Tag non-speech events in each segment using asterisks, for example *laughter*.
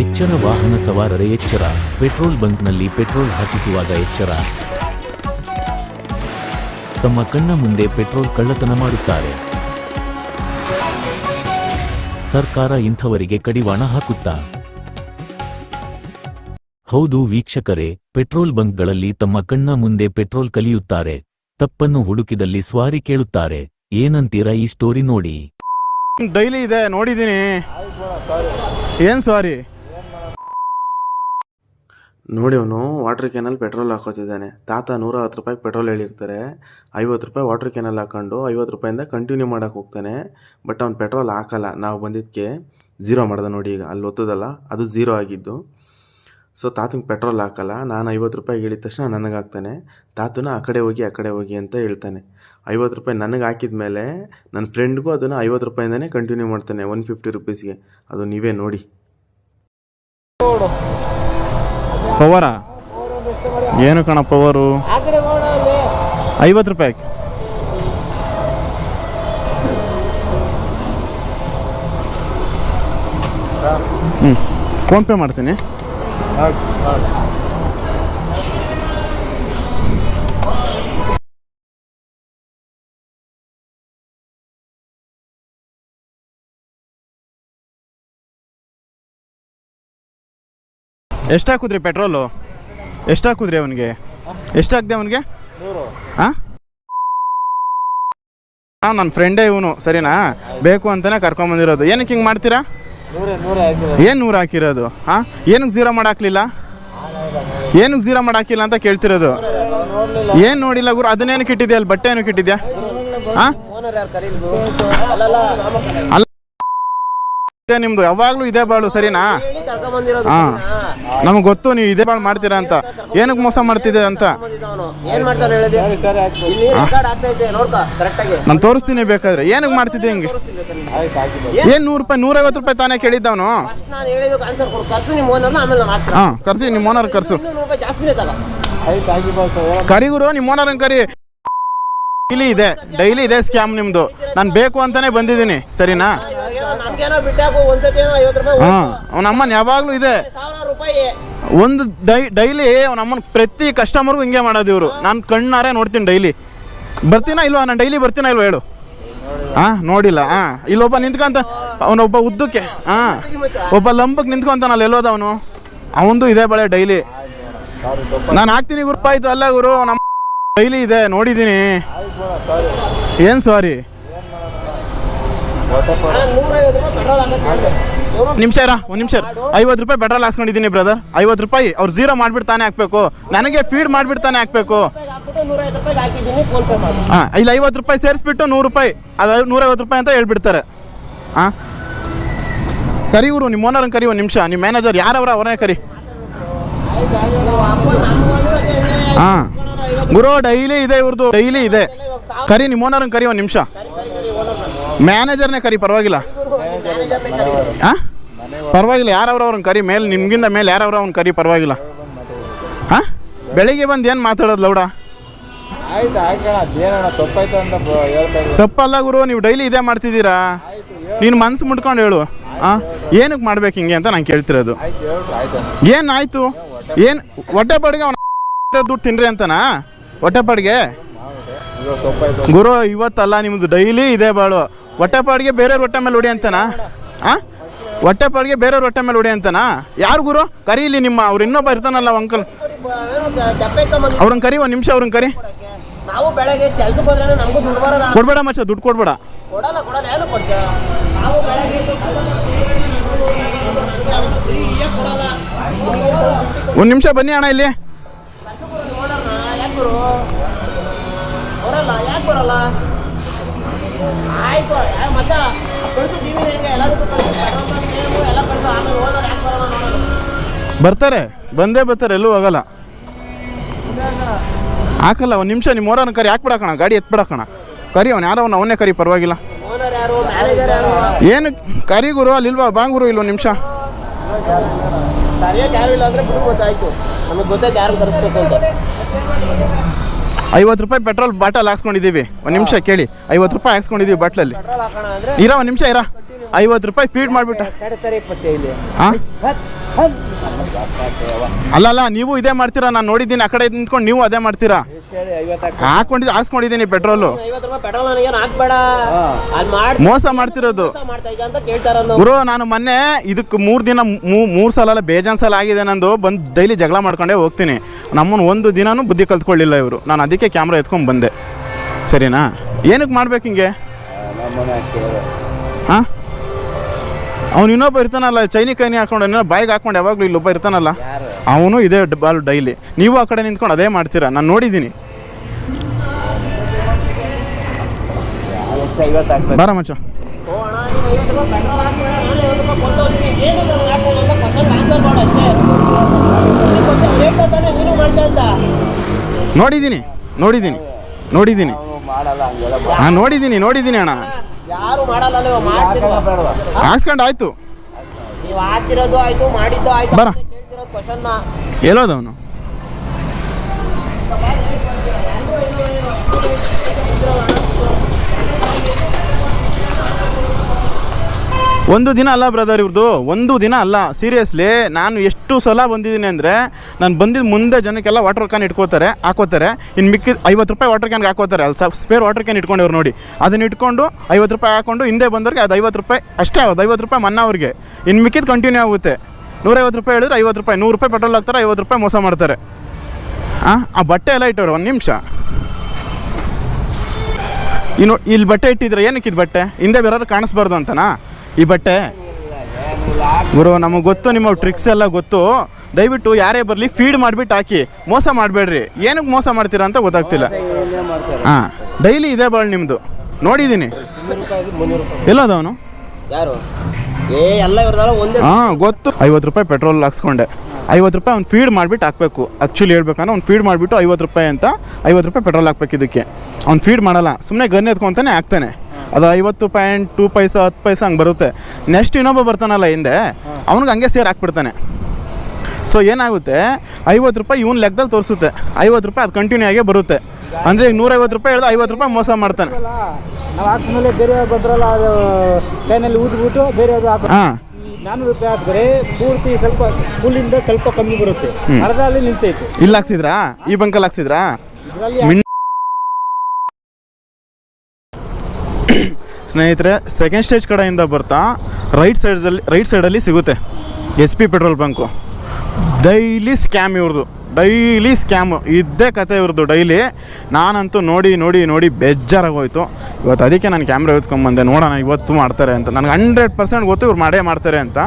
ಎಚ್ಚರ ವಾಹನ ಸವಾರರ ಎಚ್ಚರ. ಪೆಟ್ರೋಲ್ ಬಂಕ್ನಲ್ಲಿ ಪೆಟ್ರೋಲ್ ಹಾಕಿಸುವಾಗ ಎಚ್ಚರ. ತಮ್ಮ ಕಣ್ಣ ಮುಂದೆ ಪೆಟ್ರೋಲ್ ಕಳ್ಳತನ ಮಾಡುತ್ತಾರೆ. ಸರ್ಕಾರ ಇಂಥವರಿಗೆ ಕಡಿವಾಣ ಹಾಕುತ್ತಾ? ಹೌದು ವೀಕ್ಷಕರೇ, ಪೆಟ್ರೋಲ್ ಬಂಕ್ಗಳಲ್ಲಿ ತಮ್ಮ ಕಣ್ಣ ಮುಂದೆ ಪೆಟ್ರೋಲ್ ಕಲಿಯುತ್ತಾರೆ. ತಪ್ಪನ್ನು ಹುಡುಕಿದಲ್ಲಿ ಸ್ವಾರಿ ಕೇಳುತ್ತಾರೆ. ಏನಂತೀರಾ ಈ ಸ್ಟೋರಿ ನೋಡಿ. ಡೈಲಿ ಇದೆ, ನೋಡಿದ್ದೀನಿ. ಏನು ಸಾರಿ ನೋಡಿ ಅವನು ವಾಟರ್ ಕ್ಯಾನಲ್ಲಿ ಪೆಟ್ರೋಲ್ ಹಾಕೋತಿದ್ದಾನೆ. ತಾತ ನೂರ ಹತ್ತು ರೂಪಾಯಿಗೆ ಪೆಟ್ರೋಲ್ ಹೇಳಿರ್ತಾರೆ. ಐವತ್ತು ರೂಪಾಯಿ ವಾಟರ್ ಕ್ಯಾನಲ್ಲಿ ಹಾಕೊಂಡು ಐವತ್ತು ರೂಪಾಯಿಂದ ಕಂಟಿನ್ಯೂ ಮಾಡೋಕೆ ಹೋಗ್ತಾನೆ. ಬಟ್ ಅವ್ನು ಪೆಟ್ರೋಲ್ ಹಾಕಲ್ಲ. ನಾವು ಬಂದಿದ್ದಕ್ಕೆ ಝೀರೋ ಮಾಡ್ದೆ ನೋಡಿ ಈಗ. ಅಲ್ಲಿ ಒತ್ತದಲ್ಲ, ಅದು ಝೀರೋ ಆಗಿದ್ದು. ಸೊ ತಾತಂಗೆ ಪೆಟ್ರೋಲ್ ಹಾಕಲ್ಲ. ನಾನು ಐವತ್ತು ರೂಪಾಯಿ ಹೇಳಿದ ತಕ್ಷಣ ನನಗೆ ಹಾಕ್ತಾನೆ. ತಾತನ ಆ ಕಡೆ ಹೋಗಿ, ಆ ಕಡೆ ಹೋಗಿ ಅಂತ ಹೇಳ್ತಾನೆ. ಐವತ್ತು ರೂಪಾಯಿ ನನಗೆ ಹಾಕಿದ ಮೇಲೆ ನನ್ನ ಫ್ರೆಂಡ್ಗೂ ಅದನ್ನು ಐವತ್ತು ರೂಪಾಯಿಂದನೇ ಕಂಟಿನ್ಯೂ ಮಾಡ್ತಾನೆ ಒನ್ ಫಿಫ್ಟಿ ರುಪೀಸ್ಗೆ ಅದು ನೀವೇ ನೋಡಿ. ಪವರಾ? ಏನು ಕಣ ಪವರು? ಐವತ್ತು ರೂಪಾಯಿ ಹ್ಞೂ ಫೋನ್ಪೇ ಮಾಡ್ತೀನಿ. ಎಷ್ಟು ಹಾಕಿದ್ರಿ ಪೆಟ್ರೋಲು ಎಷ್ಟು ಹಾಕಿದ್ರಿ ಅವನಿಗೆ? ಎಷ್ಟು ಹಾಕ್ದೆ ಅವನಿಗೆ ಹಾಂ ಹಾಂ ನನ್ನ ಫ್ರೆಂಡೇ ಇವನು ಸರಿನಾ? ಬೇಕು ಅಂತಾನೆ ಕರ್ಕೊಂಬಂದಿರೋದು ಏನಕ್ಕೆ ಹಿಂಗೆ ಮಾಡ್ತೀರಾ? ಏನು ನೂರು ಹಾಕಿರೋದು? ಹಾಂ ಏನಕ್ಕೆ ಝೀರೋ ಮಾಡಾಕ್ಲಿಲ್ಲ? ಏನಕ್ಕೆ ಝೀರೋ ಮಾಡಾಕಿಲ್ಲ ಅಂತ ಕೇಳ್ತಿರೋದು? ಏನು ನೋಡಿಲ್ಲ ಗುರು ಅದನ್ನೇನಕ್ಕೆ ಇಟ್ಟಿದ್ಯಾ ಅಲ್ಲಿ? ಬಟ್ಟೆ ಏನಕ್ಕೆ ಇಟ್ಟಿದ್ಯಾ ಹಾಂ ಅಲ್ಲ ನಿಮ್ದು ಯಾವಾಗಲೂ ಇದೇ ಬಾಳು ಸರಿನಾ? ಹಾಂ. ನಮ್ಗೆ ಗೊತ್ತು ನೀವು ಇದೇ ಬಾಳು ಮಾಡ್ತೀರಾ ಅಂತ. ಏನಕ್ಕೆ ಮೋಸ ಮಾಡ್ತಿದೆ ಅಂತ? ನಾನು ತೋರಿಸ್ತೀನಿ ಬೇಕಾದ್ರೆ. ಏನಕ್ಕೆ ಮಾಡ್ತಿದ್ದೆ ಹಿಂಗೆ? ಏನು ನೂರು ರೂಪಾಯಿ ನೂರೈವತ್ತು ರೂಪಾಯಿ ತಾನೇ ಕೇಳಿದ್ದವನು? ಫಸ್ಟ್ ನಾನು ಹೇಳಿದ್ದು ಆನ್ಸರ್ ಕೊಡು. ಖರ್ಚು ನಿಮ್ಮ ಓನರ್ನ ಆಮೇಲೆ ನಾನು ಹಾಕ್ತೀನಿ. ಹಾಂ ಕರ್ಸಿ ನಿಮ್ಮ ಓನರ್ ಕರ್ಸು. ಕರಿಗುರು ನಿಮ್ಮ ಓನರ್ ಕರಿ. ಡೈಲಿ ಇದೆ. ಡೈಲಿ ಇದೆ ಸ್ಕ್ಯಾಮ್ ನಿಮ್ದು. ನಾನು ಬೇಕು ಅಂತಾನೆ ಬಂದಿದ್ದೀನಿ. ಸರಿನಾ? ಹಾಂ ಅವ್ನ ಅಮ್ಮನ ಯಾವಾಗಲೂ ಇದೆ. ಒಂದು ಡೈ ಡೈಲಿ ಅವನ ಅಮ್ಮನ ಪ್ರತಿ ಕಸ್ಟಮರ್ಗೂ ಹಿಂಗೆ ಮಾಡೋದು ಇವರು. ನಾನು ಕಣ್ಣಾರೆ ನೋಡ್ತೀನಿ ಡೈಲಿ. ಬರ್ತೀನಾ ಇಲ್ವಾ? ನಾನು ಡೈಲಿ ಬರ್ತೀನ ಇಲ್ವಾ ಹೇಳು. ಹಾಂ ನೋಡಿಲ್ಲ. ಹಾಂ ಇಲ್ಲೊಬ್ಬ ನಿಂತ್ಕೊಂತ ಅವನೊಬ್ಬ ಉದ್ದಕ್ಕೆ ಹಾಂ ಒಬ್ಬ ಲಂಬಕ್ಕೆ ನಿಂತ್ಕೊಂತಾನಲ್ಲ ಎಲ್ಲೋದ ಅವನು? ಅವಂದು ಇದೆ ಬಳೆ ಡೈಲಿ. ನಾನು ಹಾಕ್ತೀನಿ ಗುರುಪಾಯ್ತು ಅಲ್ಲ ಗುರು ನಮ್ಮ ಡೈಲಿ ಇದೆ ನೋಡಿದ್ದೀನಿ. ಏನು ಸಾರಿ ನಾನು ನೂರೈವತ್ತು ರೂಪಾಯಿ ಪೆಟ್ರೋಲ್ ಹಾಕಕ್ಕೆ ನಿಮಿಷ ಇರ, ಒಂದು ನಿಮಿಷ ಐವತ್ತು ರೂಪಾಯಿ ಪೆಟ್ರೋಲ್ ಹಾಕ್ಸ್ಕೊಂಡಿದ್ದೀನಿ ಬ್ರದರ್ ಐವತ್ತು ರೂಪಾಯಿ, ಅವ್ರು ಝೀರೋ ಮಾಡ್ಬಿಡ್ತಾನೆ ಹಾಕ್ಬೇಕು. ನನಗೆ ಫೀಡ್ ಮಾಡ್ಬಿಡ್ತಾನೆ ಹಾಕ್ಬೇಕು. ಹಾಂ, ಇಲ್ಲಿ ಐವತ್ತು ರೂಪಾಯಿ ಸೇರಿಸ್ಬಿಟ್ಟು ನೂರು ರೂಪಾಯಿ. ಅದು ನೂರೈವತ್ತು ರೂಪಾಯಿ ಅಂತ ಹೇಳ್ಬಿಡ್ತಾರೆ. ಹಾಂ? ಕರಿ ಇವರು ನಿಮ್ಮ ಓನರ್ನ ಕರಿ ಒಂದು ನಿಮಿಷ. ನಿಮ್ಮ ಮ್ಯಾನೇಜರ್ ಯಾರವ್ರ, ಅವರೇ ಕರಿ. ಹಾಂ. ಗುರು ಡೈಲಿ ಇದೆ ಇವ್ರದ್ದು ಡೈಲಿ ಇದೆ. ಕರಿ ನಿಮ್ಮ ಓನರ್ನ ಕರಿ ಒಂದು ನಿಮಿಷ. ಮ್ಯಾನೇಜರ್ನೇ ಕರಿ ಪರವಾಗಿಲ್ಲ. ಹಾಂ ಪರವಾಗಿಲ್ಲ ಯಾರವ್ರ ಅವ್ರನ್ನ ಕರಿ ಮೇಲೆ ನಿಮ್ಗಿಂತ ಮೇಲೆ ಯಾರವ್ರ ಅವ್ನ ಕರಿ ಪರವಾಗಿಲ್ಲ. ಹಾಂ ಬೆಳಿಗ್ಗೆ ಬಂದು ಏನು ಮಾತಾಡೋದು ಲೌಡ? ತಪ್ಪಲ್ಲ ಗುರು ನೀವು ಡೈಲಿ ಇದೇ ಮಾಡ್ತಿದ್ದೀರಾ? ನೀನು ಮನ್ಸು ಮುಟ್ಕೊಂಡು ಹೇಳು. ಹಾಂ ಏನಕ್ಕೆ ಮಾಡ್ಬೇಕು ಹಿಂಗೆ ಅಂತ ನಾನು ಕೇಳ್ತಿರೋದು. ಏನು ಆಯಿತು? ಏನು ಹೊಟ್ಟೆಪಾಡಿಗೆ ಅವನ ದುಡ್ಡು ತಿನ್ರಿ ಅಂತನಾ? ಹೊಟ್ಟೆಪಾಡಿಗೆ ಗುರು ಇವತ್ತಲ್ಲ ನಿಮ್ದು ಡೈಲಿ ಇದೇ ಬಾಳು. ಹೊಟ್ಟೆಪಾಡಿಗೆ ಬೇರೆಯವ್ರ ಹೊಟ್ಟೆ ಮೇಲೆ ಹೊಡಿ ಅಂತನಾ? ಹಾಂ ಹೊಟ್ಟೆಪಾಡಿಗೆ ಬೇರೆಯವ್ರ ಹೊಟ್ಟೆ ಮೇಲೆ ಹೊಡಿ ಅಂತನಾ? ಯಾರು ಗುರು? ಕರೀಲಿ ನಿಮ್ಮ ಅವ್ರು ಇನ್ನೊಬ್ಬ ಇರ್ತಾನಲ್ಲ ಅಂಕಲ್ ಅವ್ರನ್ನ ಕರಿ ಒಂದು ನಿಮಿಷ ಅವ್ರನ್ನ ಕರಿ. ಕೊಡ್ಬೇಡ ಮಚ್ಚ ದುಡ್ಡು ಕೊಡ್ಬೇಡ. ಒಂದು ನಿಮಿಷ ಬನ್ನಿ ಅಣ್ಣ ಇಲ್ಲಿ. ಬರಲ್ಲ ಯಾಕೆ ಬರಲ್ಲ ಆಯ್ತು ಮತ್ತೆ ಕಳಿಸು ಟಿ ವಿ ಹೆಂಗೆ? ಎಲ್ಲದಕ್ಕೂ ಕಳಿಸು. ಪೆಟ್ರೋಲ್ ಬಂಕ್ ನೇಮು ಎಲ್ಲ ಕಳಿಸು. ಆಮೇಲೆ ಹೋದ್ರೆ ಯಾಕೆ ನೋಡೋಣ ಬರ್ತಾರೆ ಬಂದೇ ಬರ್ತಾರೆ ಎಲ್ಲೂ ಹೋಗಲ್ಲ. ಹಾಕಲ್ಲ ಒಂದು ನಿಮಿಷ ನಿಮ್ಮ ಓರನ್ನ ಕರಿ ಹಾಕ್ಬಿಡಕಣ ಗಾಡಿ ಎತ್ಬಿಡಕಣ ಕರಿ ಅವ್ನು ಯಾರೋ ಅವ್ನು ಅವನ್ನೇ ಕರಿ ಪರವಾಗಿಲ್ಲ. ಏನು ಕರಿ ಗುರು ಅಲ್ಲಿ ಇಲ್ವಾ ಬಾಂಗುರು ಗುರು ಒಂದು ನಿಮಿಷ. ಯಾರು ಇಲ್ಲ ಅಂದ್ರೆ ಗೊತ್ತಾಯ್ತು. ನಮಗೆ ಗೊತ್ತಾಯ್ತು ಯಾರು ತರಿಸ್ಬೇಕು ಅಂತ. ಐವತ್ತು ರೂಪಾಯಿ ಪೆಟ್ರೋಲ್ ಬಾಟಲ್ ಹಾಕ್ಸ್ಕೊಂಡಿದ್ದೀವಿ. ಒಂದು ನಿಮಿಷ ಕೇಳಿ. ಐವತ್ತು ರೂಪಾಯಿ ಹಾಕ್ಸ್ಕೊಂಡಿದ್ದೀವಿ ಬಾಟ್ಲಲ್ಲಿ. ಇರೋ, ಒಂದು ನಿಮಿಷ ಇರ. ಐವತ್ತು ರೂಪಾಯಿ ಫೀಡ್ ಮಾಡಿಬಿಟ್ಟು. ಅಲ್ಲ ಅಲ್ಲ ನೀವು ಇದೇ ಮಾಡ್ತೀರಾ? ನಾನು ನೋಡಿದ್ದೀನಿ ಆ ಕಡೆ ನಿಂತ್ಕೊಂಡು ನೀವು ಅದೇ ಮಾಡ್ತೀರಾ? ಹಾಕೊಂಡಿದ್ದು ಹಾಕ್ಸ್ಕೊಂಡಿದ್ದೀನಿ ಪೆಟ್ರೋಲು ಮೋಸ ಮಾಡ್ತಿರೋದು. ಗುರು ನಾನು ಮೊನ್ನೆ ಇದಕ್ಕೆ ಮೂರು ದಿನ ಮೂರು ಸಲ ಅಲ್ಲ ಬೇಜಾನ್ ಸಲ ಆಗಿದೆ ನಂದು. ಬಂದು ಡೈಲಿ ಜಗಳ ಮಾಡ್ಕೊಂಡೇ ಹೋಗ್ತೀನಿ. ನಮ್ಮನ್ನು ಒಂದು ದಿನನೂ ಬುದ್ಧಿ ಕಲ್ತ್ಕೊಳ್ಳಿಲ್ಲ ಇವರು. ನಾನು ಅದಕ್ಕೆ ಕ್ಯಾಮ್ರಾ ಎತ್ಕೊಂಡು ಬಂದೆ. ಸರಿನಾ? ಏನಕ್ಕೆ ಮಾಡ್ಬೇಕು ಹಿಂಗೆ? ಹಾಂ ಅವ್ನು ಇನ್ನೊಬ್ಬ ಇರ್ತಾನಲ್ಲ, ಚೈನಿ ಕೈನಿ ಹಾಕೊಂಡು ಏನೋ ಬಾಯಿಗೆ ಹಾಕೊಂಡು ಯಾವಾಗಲೂ ಇಲ್ಲೊಬ್ಬ ಇರ್ತಾನಲ್ಲ? ಅವನು ಇದೇ ಬಾಲ್ ಡೈಲಿ. ನೀವು ಆ ಕಡೆ ನಿಂತ್ಕೊಂಡು ಅದೇ ಮಾಡ್ತೀರಾ? ನಾನು ನೋಡಿದ್ದೀನಿ. ಬಾರ ಮಚ್ಚ. ನೋಡಿದ್ದೀನಿ ನೋಡಿದ್ದೀನಿ ನೋಡಿದ್ದೀನಿ. ನೋಡಿದ್ದೀನಿ ನೋಡಿದ್ದೀನಿ, ಅಣ್ಣ. ಯಾರು ಮಾಡಲ್ಲ ಹಾಕ್ಸ್ಕೊಂಡು ಆಯ್ತು. ನೀವು ಆಗ್ತಿರೋದು ಆಯ್ತು ಮಾಡಿದ್ದು ಆಯ್ತು ಬರ. ಅಂತ ಕೇಳ್ತಿರೋದು ಕ್ವಶನ್ನ ಎಲ್ಲೋದವನು ಒಂದು ದಿನ ಅಲ್ಲ ಬ್ರದರ್ ಇವ್ರದ್ದು ಒಂದು ದಿನ ಅಲ್ಲ. ಸೀರಿಯಸ್ಲಿ ನಾನು ಎಷ್ಟು ಸಲ ಬಂದಿದ್ದೀನಿ ಅಂದರೆ, ನಾನು ಬಂದಿದ್ದ ಮುಂದೆ ಜನಕ್ಕೆಲ್ಲ ವಾಟರ್ ಕ್ಯಾನ್ ಇಟ್ಕೋತಾರೆ, ಹಾಕೋತಾರೆ. ಇನ್ನು ಮಿಕ್ಕಿದ ಐವತ್ತು ರೂಪಾಯಿ ವಾಟರ್ ಕ್ಯಾನ್ಗೆ ಹಾಕೋತಾರೆ. ಅಲ್ಲಿ ಸ್ಪೇರ್ ವಾಟರ್ ಕ್ಯಾನ್ ಇಟ್ಕೊಂಡವ್ರು ನೋಡಿ. ಅದನ್ನ ಇಟ್ಕೊಂಡು ಐವತ್ತು ರೂಪಾಯಿ ಹಾಕೊಂಡು ಹಿಂದೆ ಬಂದವ್ರಿಗೆ ಅದು ಐವತ್ತು ರೂಪಾಯಿ, ಅಷ್ಟೇ ಅದು ಐವತ್ತು ರೂಪಾಯಿ ಮನ್ನಾ ಅವ್ರಿಗೆ. ಇನ್ನು ಮಿಕ್ಕಿದ ಕಂಟಿನ್ಯೂ ಆಗುತ್ತೆ. ನೂರೈವತ್ತು ರೂಪಾಯಿ ಹೇಳಿದ್ರೆ ಐವತ್ತು ರೂಪಾಯಿ, ನೂರು ರೂಪಾಯಿ ಪೆಟ್ರೋಲ್ ಹಾಕ್ತಾರೆ, ಐವತ್ತು ರೂಪಾಯಿ ಮೋಸ ಮಾಡ್ತಾರೆ. ಹಾಂ ಆ ಬಟ್ಟೆ ಎಲ್ಲ ಇಟ್ಟವ್ರು, ಒಂದು ನಿಮಿಷ. ಇನ್ನು ಇಲ್ಲಿ ಬಟ್ಟೆ ಇಟ್ಟಿದ್ರೆ ಏನಕ್ಕೆ ಇದು ಬಟ್ಟೆ? ಹಿಂದೆ ಬೇರೆಯವ್ರು ಕಾಣಿಸ್ಬಾರ್ದು ಅಂತನಾ? ಈ ಬಟ್ಟೆ? ಗುರು ನಮಗೆ ಗೊತ್ತು ನಿಮ್ಮ ಟ್ರಿಕ್ಸ್ ಎಲ್ಲ ಗೊತ್ತು. ದಯವಿಟ್ಟು ಯಾರೇ ಬರಲಿ ಫೀಡ್ ಮಾಡಿಬಿಟ್ಟು ಹಾಕಿ. ಮೋಸ ಮಾಡಬೇಡ್ರಿ. ಏನಕ್ಕೆ ಮೋಸ ಮಾಡ್ತೀರಾ ಅಂತ ಗೊತ್ತಾಗ್ತಿಲ್ಲ. ಹಾಂ ಡೈಲಿ ಇದೇ ಬಾಳ್ ನಿಮ್ಮದು ನೋಡಿದ್ದೀನಿ ಎಲ್ಲದವನು? ಹಾಂ ಗೊತ್ತು. ಐವತ್ತು ರೂಪಾಯಿ ಪೆಟ್ರೋಲ್ ಹಾಕ್ಸ್ಕೊಂಡೆ. ಐವತ್ತು ರೂಪಾಯಿ ಅವ್ನು ಫೀಡ್ ಮಾಡಿಬಿಟ್ಟು ಹಾಕಬೇಕು. ಆ್ಯಕ್ಚುಲಿ ಹೇಳ್ಬೇಕಂದ್ರೆ ಅವ್ನು ಫೀಡ್ ಮಾಡಿಬಿಟ್ಟು ಐವತ್ತು ರೂಪಾಯಿ ಅಂತ ಐವತ್ತು ರೂಪಾಯಿ ಪೆಟ್ರೋಲ್ ಹಾಕ್ಬೇಕು ಇದಕ್ಕೆ. ಅವ್ನು ಫೀಡ್ ಮಾಡಲ್ಲ. ಸುಮ್ಮನೆ ಗನ್ ಎತ್ಕೊತಾನೆ ಹಾಕ್ತಾನೆ. ಅದು ಐವತ್ತು ಪಾಯಿಂಟ್ ಟೂ ಪೈಸ ಹತ್ತು ಪೈಸ ಹಂಗೆ ಬರುತ್ತೆ. ನೆಕ್ಸ್ಟ್ ಇನ್ನೊಬ್ಬ ಬರ್ತಾನಲ್ಲ ಹಿಂದೆ ಅವ್ನಿಗೆ ಹಂಗೆ ಸೇರ್ ಹಾಕ್ಬಿಡ್ತಾನೆ. ಸೊ ಏನಾಗುತ್ತೆ? ಐವತ್ತು ರೂಪಾಯಿ ಇವ್ನ ಲೆಕ್ಕದಲ್ಲಿ ತೋರಿಸುತ್ತೆ. ಐವತ್ತು ರೂಪಾಯಿ ಅದು ಕಂಟಿನ್ಯೂ ಆಗೇ ಬರುತ್ತೆ. ಅಂದರೆ ಈಗ ನೂರೈವತ್ತು ರೂಪಾಯಿ ಹೇಳ್ದು ಐವತ್ತು ರೂಪಾಯಿ ಮೋಸ ಮಾಡ್ತಾನೆ. ಹಾಂ. ನಾನ್ನೂರು ರೂಪಾಯಿ ಹಾಕಿದ್ರೆ ಪೂರ್ತಿ ಸ್ವಲ್ಪ ಸ್ವಲ್ಪ ಕಮ್ಮಿ ಬರುತ್ತೆ. ಅರ್ಧ ಅಲ್ಲಿ ನಿಲ್ತೈತೆ. ಇಲ್ಲಿ ಹಾಕ್ಸಿದ್ರಾ? ಈ ಬಂಕಲ್ಲಿ ಹಾಕ್ಸಿದ್ರಾ? ಸ್ನೇಹಿತರೆ ಸೆಕೆಂಡ್ ಸ್ಟೇಜ್ ಕಡೆಯಿಂದ ಬರ್ತಾ ರೈಟ್ ಸೈಡ್ಸಲ್ಲಿ ರೈಟ್ ಸೈಡಲ್ಲಿ ಸಿಗುತ್ತೆ H P petrol bunk daily scam ಇವ್ರದ್ದು ಡೈಲಿ ಸ್ಕ್ಯಾಮು ಇದ್ದೇ ಕತೆ ಇವ್ರದ್ದು ಡೈಲಿ ನಾನಂತೂ ನೋಡಿ ನೋಡಿ ನೋಡಿ ಬೇಜಾರಾಗೋಯ್ತು. ಇವತ್ತು ಅದಕ್ಕೆ ನಾನು ಕ್ಯಾಮ್ರಾ ಯೂಸ್ಕೊಂಬಂದೆ ನೋಡೋಣ, ಇವತ್ತು ಮಾಡ್ತಾರೆ ಅಂತ. ನನಗೆ ಹಂಡ್ರೆಡ್ ಪರ್ಸೆಂಟ್ ಗೊತ್ತು ಇವ್ರು ಮಾಡೇ ಮಾಡ್ತಾರೆ ಅಂತ.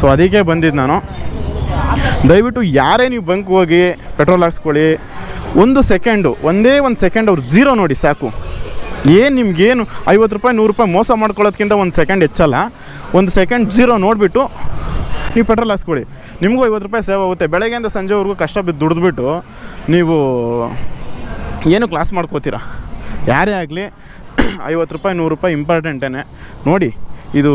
ಸೊ ಅದಕ್ಕೆ ಬಂದಿದ್ದು ನಾನು. ದಯವಿಟ್ಟು ಯಾರೇ ನೀವು ಬಂಕ್ ಹೋಗಿ ಪೆಟ್ರೋಲ್ ಹಾಕ್ಸ್ಕೊಳ್ಳಿ. ಒಂದು ಸೆಕೆಂಡು ಒಂದೇ ಒಂದು ಸೆಕೆಂಡ್ ಅವ್ರು ಜೀರೋ ನೋಡಿ ಸಾಕು. ಏನು ನಿಮ್ಗೇನು ಐವತ್ತು ರೂಪಾಯಿ, ನೂರು ರೂಪಾಯಿ ಮೋಸ ಮಾಡ್ಕೊಳ್ಳೋದ್ಕಿಂತ ಒಂದು ಸೆಕೆಂಡ್ ಹೆಚ್ಚಲ್ಲ. ಒಂದು ಸೆಕೆಂಡ್ ಝೀರೋ ನೋಡಿಬಿಟ್ಟು ನೀವು ಪೆಟ್ರೋಲ್ ಹಾಕ್ಸ್ಕೊಳ್ಳಿ ನಿಮಗೂ ಐವತ್ತು ರೂಪಾಯಿ ಸೇವ್ ಆಗುತ್ತೆ. ಬೆಳಗ್ಗೆಯಿಂದ ಸಂಜೆವರೆಗೂ ಕಷ್ಟ ಬಿದ್ದು ದುಡಿದ್ಬಿಟ್ಟು ನೀವು ಏನು ಕ್ಲಾಸ್ ಮಾಡ್ಕೋತೀರಾ? ಯಾರೇ ಆಗಲಿ *coughs* ಐವತ್ತು ರೂಪಾಯಿ, ನೂರು ರೂಪಾಯಿ ಇಂಪಾರ್ಟೆಂಟೇ ನೋಡಿ, ಇದು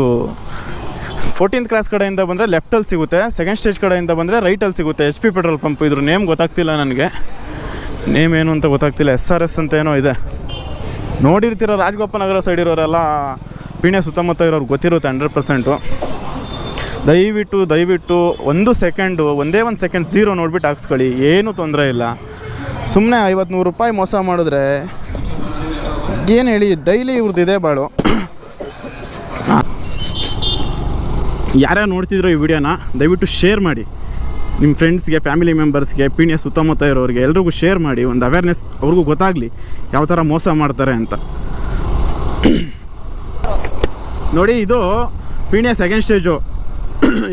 ಫೋರ್ಟೀನ್ತ್ ಕ್ಲಾಸ್ ಕಡೆಯಿಂದ ಬಂದರೆ ಲೆಫ್ಟಲ್ಲಿ ಸಿಗುತ್ತೆ. ಸೆಕೆಂಡ್ ಸ್ಟೇಜ್ ಕಡೆಯಿಂದ ಬಂದರೆ ರೈಟಲ್ಲಿ ಸಿಗುತ್ತೆ. ಎಚ್ ಪಿ ಪೆಟ್ರೋಲ್ ಪಂಪ್ ಇದ್ರ ನೇಮ್ ಗೊತ್ತಾಗ್ತಿಲ್ಲ ನನಗೆ. ನೇಮ್ ಏನು ಅಂತ ಗೊತ್ತಾಗ್ತಿಲ್ಲ. ಎಸ್ ಆರ್ ಎಸ್ ಅಂತ ಏನೋ ಇದೆ. ನೋಡಿರ್ತೀರ ರಾಜಗೋಪನಗರ ನಗರ ಸೈಡ್ ಇರೋರೆಲ್ಲ? ಪೀಣೆ ಸುತ್ತಮುತ್ತ ಇರೋರು ಗೊತ್ತಿರುತ್ತೆ ಹಂಡ್ರೆಡ್ ಪರ್ಸೆಂಟು ದಯವಿಟ್ಟು ದಯವಿಟ್ಟು ಒಂದು ಸೆಕೆಂಡು ಒಂದೇ ಒಂದು ಸೆಕೆಂಡ್ ಝೀರೋ ನೋಡ್ಬಿಟ್ಟು ಹಾಕ್ಸ್ಕೊಳ್ಳಿ. ಏನೂ ತೊಂದರೆ ಇಲ್ಲ. ಸುಮ್ಮನೆ ಐವತ್ತು ನೂರು ರೂಪಾಯಿ ಮೋಸ ಮಾಡಿದ್ರೆ ಏನು ಹೇಳಿ ಡೈಲಿ ಇವ್ರದ್ದು ಇದೆ ಬಾಳು. ಯಾರ್ಯಾರು ನೋಡ್ತಿದ್ರು ಈ ವಿಡಿಯೋನ ದಯವಿಟ್ಟು ಶೇರ್ ಮಾಡಿ. ನಿಮ್ಮ ಫ್ರೆಂಡ್ಸ್ಗೆ ಫ್ಯಾಮಿಲಿ ಮೆಂಬರ್ಸ್ಗೆ ಪೀಣ್ಯ ಸುತ್ತಮುತ್ತ ಇರೋರಿಗೆ ಎಲ್ರಿಗೂ ಶೇರ್ ಮಾಡಿ, ಒಂದು ಅವೇರ್ನೆಸ್ ಅವ್ರಿಗೂ ಗೊತ್ತಾಗಲಿ ಯಾವ ಥರ ಮೋಸ ಮಾಡ್ತಾರೆ ಅಂತ. ನೋಡಿ, ಇದು ಪೀಣ್ಯ ಸೆಕೆಂಡ್ ಸ್ಟೇಜು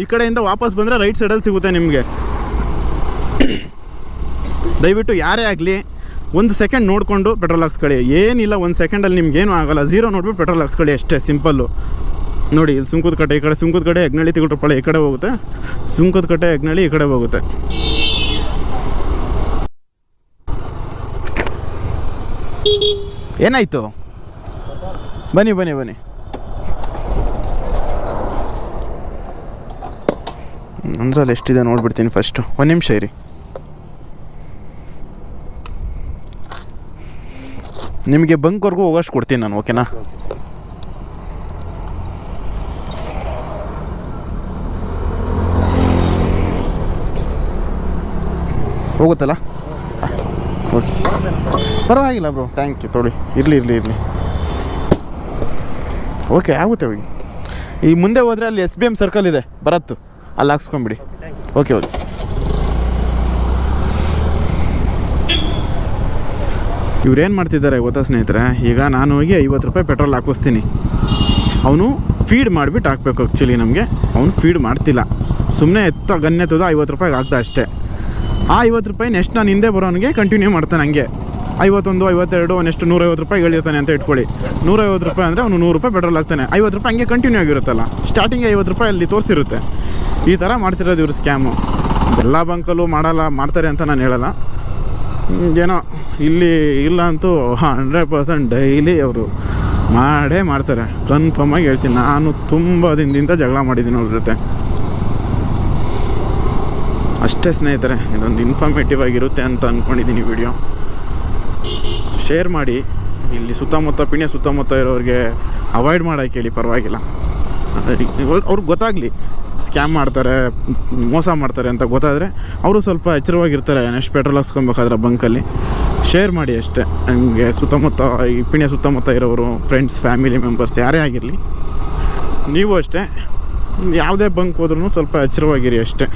ಈ ಕಡೆಯಿಂದ ವಾಪಸ್ ಬಂದರೆ ರೈಟ್ ಸೈಡಲ್ಲಿ ಸಿಗುತ್ತೆ ನಿಮಗೆ. ದಯವಿಟ್ಟು ಯಾರೇ ಆಗಲಿ, ಒಂದು ಸೆಕೆಂಡ್ ನೋಡಿಕೊಂಡು ಪೆಟ್ರೋಲ್ ಹಾಕ್ಸ್ಕೊಳ್ಳಿ. ಏನಿಲ್ಲ, ಒಂದು ಸೆಕೆಂಡಲ್ಲಿ ನಿಮ್ಗೇನು ಆಗಲ್ಲ. ಝೀರೋ ನೋಡ್ಬಿಟ್ಟು ಪೆಟ್ರೋಲ್ ಹಾಕ್ಸ್ಕೊಳ್ಳಿ ಅಷ್ಟೇ ಸಿಂಪಲ್ಲು ನೋಡಿ, ಇಲ್ಲಿ ಸುಂಕದ ಕಟ್ಟೆ, ಈ ಕಡೆ ಸುಂಕದ ಕಡೆ ಹೆಗ್ನಳ್ಳಿ ತಿಗುಟ್ರಪಾಳೆ ಈ ಕಡೆ ಹೋಗುತ್ತೆ. ಸುಂಕದ ಕಟ್ಟೆ ಹೆಗ್ನಳ್ಳಿ ಈ ಕಡೆ ಹೋಗುತ್ತೆ. ಏನಾಯಿತು? ಬನ್ನಿ ಬನ್ನಿ ಬನ್ನಿ. ಅಂದ್ರಲ್ಲಿ ಎಷ್ಟಿದೆ ನೋಡ್ಬಿಡ್ತೀನಿ ಫಸ್ಟು ಒಂದು ನಿಮಿಷ ಇರಿ. ನಿಮಗೆ ಬಂಕ್ವರೆಗೂ ಹೋಗೋಷ್ಟು ಕೊಡ್ತೀನಿ ನಾನು ಓಕೆನಾ ಹೋಗುತ್ತಲ್ಲ? ಓಕೆ ಪರವಾಗಿಲ್ಲ ಬ್ರೋ ಥ್ಯಾಂಕ್ ಯು ತೊಳಿ ಇರಲಿ ಇರಲಿ ಇರಲಿ. ಓಕೆ ಆಗುತ್ತೆ ಹೋಗಿ. ಈ ಮುಂದೆ ಹೋದರೆ ಅಲ್ಲಿ ಎಸ್ ಬಿ ಎಂ ಸರ್ಕಲ್ ಇದೆ, ಬರತ್ತು. ಅಲ್ಲಿ ಹಾಕ್ಸ್ಕೊಂಬಿಡಿ. ಓಕೆ ಓಕೆ ಇವ್ರು ಏನು ಮಾಡ್ತಿದ್ದಾರೆ ಗೊತ್ತಾ ಸ್ನೇಹಿತರೆ? ಈಗ ನಾನು ಹೋಗಿ ಐವತ್ತು ರೂಪಾಯಿ ಪೆಟ್ರೋಲ್ ಹಾಕಿಸ್ತೀನಿ. ಅವನು ಫೀಡ್ ಮಾಡಿಬಿಟ್ಟು ಹಾಕ್ಬೇಕು ಆ್ಯಕ್ಚುಲಿ ನಮಗೆ. ಅವನು ಫೀಡ್ ಮಾಡ್ತಿಲ್ಲ. ಸುಮ್ಮನೆ ಎತ್ತ ಗನ್ನೆತ್ತದ ಐವತ್ತು ರೂಪಾಯಿಗೆ ಹಾಕ್ದ ಅಷ್ಟೇ. ಆ ಐವತ್ತು ರೂಪಾಯಿ ನೆಕ್ಸ್ಟ್ ನಾನು ಹಿಂದೆ ಬರೋನಿಗೆ ಕಂಟಿನ್ಯೂ ಮಾಡ್ತಾನೆ ಹಂಗೆ. ಐವತ್ತೊಂದು, ಐವತ್ತೆರಡು ನೆಕ್ಸ್ಟ್ ನೂರೈವತ್ತು ರೂಪಾಯಿ ಹೇಳಿರ್ತಾನೆ ಅಂತ ಇಟ್ಕೊಳ್ಳಿ. ನೂರೈವತ್ತು ರೂಪಾಯಿ ಅಂದರೆ ಅವನು ನೂರು ರೂಪಾಯಿ ಪೆಟ್ರೋಲ್ ಆಗ್ತಾನೆ ಐವತ್ತು ರೂಪಾಯಿ ಹಂಗೆ ಕಂಟಿನ್ಯೂ ಆಗಿರುತ್ತಲ್ಲ. ಸ್ಟಾರ್ಟಿಂಗ್ ಐವತ್ತು ರೂಪಾಯಿ ಅಲ್ಲಿ ತೋರಿಸಿರುತ್ತೆ. ಈ ಥರ ಮಾಡ್ತಿರೋದು ಇವರು ಸ್ಕ್ಯಾಮು ಎಲ್ಲ ಬಂಕಲ್ಲೂ ಮಾಡಲ್ಲ, ಮಾಡ್ತಾರೆ ಅಂತ ನಾನು ಹೇಳಲ್ಲ. ಏನೋ, ಇಲ್ಲಿ ಇಲ್ಲ ಅಂತೂ ಹಂಡ್ರೆಡ್ ಪರ್ಸೆಂಟ್ ಡೈಲಿ ಅವರು ಮಾಡೇ ಮಾಡ್ತಾರೆ. ಕನ್ಫರ್ಮ್ ಆಗಿ ಹೇಳ್ತೀನಿ. ನಾನು ತುಂಬ ದಿನದಿಂದ ಜಗಳ ಮಾಡಿದ್ದೀನಿ ಅವ್ರ ಜೊತೆ. ಅಷ್ಟೇ ಸ್ನೇಹಿತರೆ, ಇದೊಂದು ಇನ್ಫಾರ್ಮೇಟಿವ್ ಆಗಿರುತ್ತೆ ಅಂತ ಅಂದ್ಕೊಂಡಿದ್ದೀನಿ ವಿಡಿಯೋ ಶೇರ್ ಮಾಡಿ, ಇಲ್ಲಿ ಸುತ್ತಮುತ್ತ, ಪಿಣ್ಯ ಸುತ್ತಮುತ್ತ ಇರೋರಿಗೆ ಅವಾಯ್ಡ್ ಮಾಡೋಕೆ ಹೇಳಿ, ಪರವಾಗಿಲ್ಲ. ಅವ್ರಿಗೆ ಗೊತ್ತಾಗಲಿ ಸ್ಕ್ಯಾಮ್ ಮಾಡ್ತಾರೆ, ಮೋಸ ಮಾಡ್ತಾರೆ ಅಂತ ಗೊತ್ತಾದರೆ, ಅವರು ಸ್ವಲ್ಪ ಎಚ್ಚರವಾಗಿರ್ತಾರೆ, ನೆಕ್ಸ್ಟ್ ಪೆಟ್ರೋಲ್ ಹಾಕ್ಸ್ಕೊಬೇಕಾದ್ರೆ ಬಂಕಲ್ಲಿ ಶೇರ್ ಮಾಡಿ ಅಷ್ಟೇ, ನಿಮಗೆ ಸುತ್ತಮುತ್ತ, ಈ ಪಿಣ್ಯ ಸುತ್ತಮುತ್ತ ಇರೋರು ಫ್ರೆಂಡ್ಸ್ ಫ್ಯಾಮಿಲಿ ಮೆಂಬರ್ಸ್ ಯಾರೇ ಆಗಿರಲಿ, ನೀವು ಅಷ್ಟೇ, ಯಾವುದೇ ಬಂಕ್ ಹೋದ್ರೂ ಸ್ವಲ್ಪ ಎಚ್ಚರವಾಗಿರಿ ಅಷ್ಟೇ.